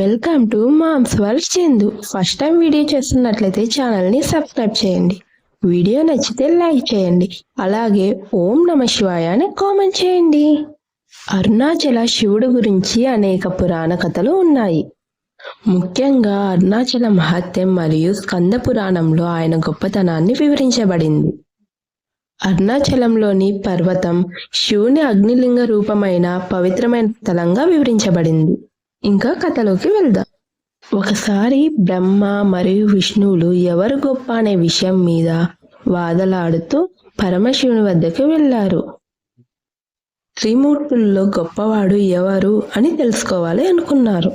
Welcome to mom's world Chandu first time video చేస్తున్నట్లయితే ఛానల్ని subscribe చేయండి. వీడియో నచ్చితే లైక్ చేయండి. అలాగే ఓం నమ శివాయ అని కామెంట్ చేయండి. అరుణాచల శివుడు గురించి అనేక పురాణ కథలు ఉన్నాయి. ముఖ్యంగా అరుణాచల మహత్యం మరియు స్కంద పురాణంలో ఆయన గొప్పతనాన్ని వివరించబడింది. అరుణాచలంలోని పర్వతం శివుని అగ్నిలింగ రూపమైన పవిత్రమైన స్థలంగా వివరించబడింది. ఇంకా కథలోకి వెళ్దాం. ఒకసారి బ్రహ్మ మరియు విష్ణువులు ఎవరు గొప్ప అనే విషయం మీద వాదలాడుతూ పరమశివుని వద్దకు వెళ్ళారు. త్రిమూర్తుల్లో గొప్పవాడు ఎవరు అని తెలుసుకోవాలి అనుకున్నారు.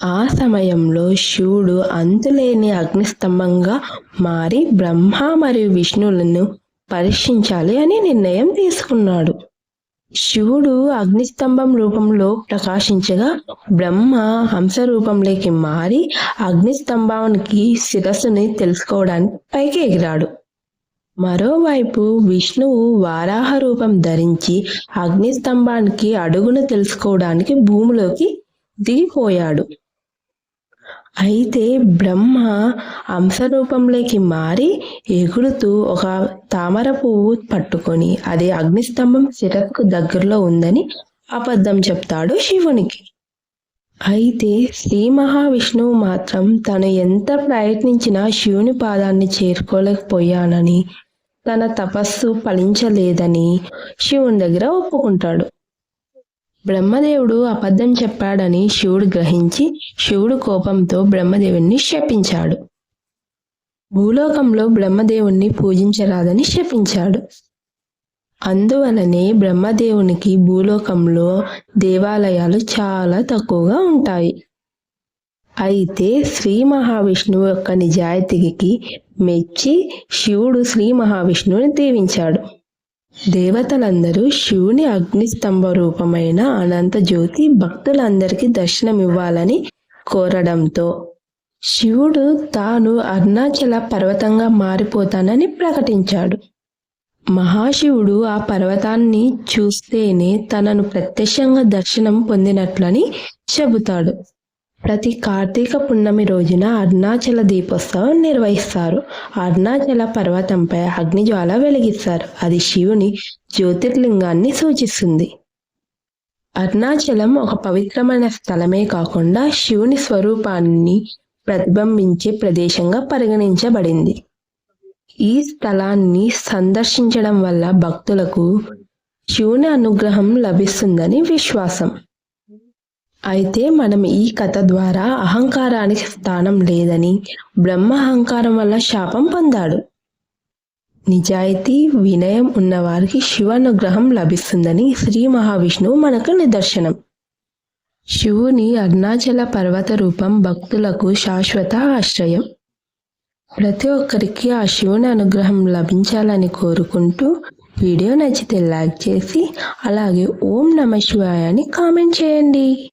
ఆ సమయంలో శివుడు అంతులేని అగ్నిస్తంభంగా మారి బ్రహ్మ మరియు విష్ణువులను పరీక్షించాలి అని నిర్ణయం తీసుకున్నాడు. శివుడు అగ్నిస్తంభం రూపంలో ప్రకాశించగా బ్రహ్మ హంస రూపంలోకి మారి అగ్నిస్తంభానికి శిరస్సుని తెలుసుకోవడానికి పైకి ఎగిరాడు. మరోవైపు విష్ణువు వారాహ రూపం ధరించి అగ్నిస్తంభానికి అడుగును తెలుసుకోవడానికి భూమిలోకి దిగిపోయాడు. అయితే బ్రహ్మ అంశ రూపంలోకి మారి ఎగురుతూ ఒక తామర పువ్వు పట్టుకొని అది అగ్నిస్తంభం శిరకు దగ్గరలో ఉందని అబద్ధం చెప్తాడు శివునికి. అయితే శ్రీ మహావిష్ణువు మాత్రం తను ఎంత ప్రయత్నించినా శివుని పాదాన్ని చేరుకోలేకపోయానని తన తపస్సు ఫలించలేదని శివుని దగ్గర ఒప్పుకుంటాడు. బ్రహ్మదేవుడు అబద్ధం చెప్పాడని శివుడు గ్రహించి శివుడు కోపంతో బ్రహ్మదేవుణ్ణి శపించాడు. భూలోకంలో బ్రహ్మదేవుణ్ణి పూజించరాదని శపించాడు. అందువలనే బ్రహ్మదేవునికి భూలోకంలో దేవాలయాలు చాలా తక్కువగా ఉంటాయి. అయితే శ్రీ మహావిష్ణువు యొక్క నిజాయితీకి మెచ్చి శివుడు శ్రీ మహావిష్ణువుని దీవించాడు. దేవతలందరూ శివుని అగ్నిస్తంభ రూపమైన అనంత జ్యోతి భక్తులందరికీ దర్శనమివ్వాలని కోరడంతో శివుడు తాను అరుణాచల పర్వతంగా మారిపోతానని ప్రకటించాడు. మహాశివుడు ఆ పర్వతాన్ని చూస్తేనే తనను ప్రత్యక్షంగా దర్శనం పొందినట్లని చెబుతాడు. ప్రతి కార్తీక పున్నమి రోజున అరుణాచల దీపోత్సవం నిర్వహిస్తారు. అరుణాచల పర్వతంపై అగ్నిజ్వాల వెలిగిస్తారు. అది శివుని జ్యోతిర్లింగాన్ని సూచిస్తుంది. అరుణాచలం ఒక పవిత్రమైన స్థలమే కాకుండా శివుని స్వరూపాన్ని ప్రతిబింబించే ప్రదేశంగా పరిగణించబడింది. ఈ స్థలాన్ని సందర్శించడం వల్ల భక్తులకు శివుని అనుగ్రహం లభిస్తుందని విశ్వాసం. అయితే మనం ఈ కథ ద్వారా అహంకారానికి స్థానం లేదని బ్రహ్మ అహంకారం వల్ల శాపం పొందాడు. నిజాయితీ వినయం ఉన్నవారికి శివానుగ్రహం లభిస్తుందని శ్రీ మహావిష్ణువు మనకు నిదర్శనం. శివుని అరుణాచల పర్వత రూపం భక్తులకు శాశ్వత ఆశ్రయం. ప్రతి ఒక్కరికి ఆ శివుని అనుగ్రహం లభించాలని కోరుకుంటూ వీడియో నచ్చితే లైక్ చేసి అలాగే ఓం నమ శివాయ అని కామెంట్ చేయండి.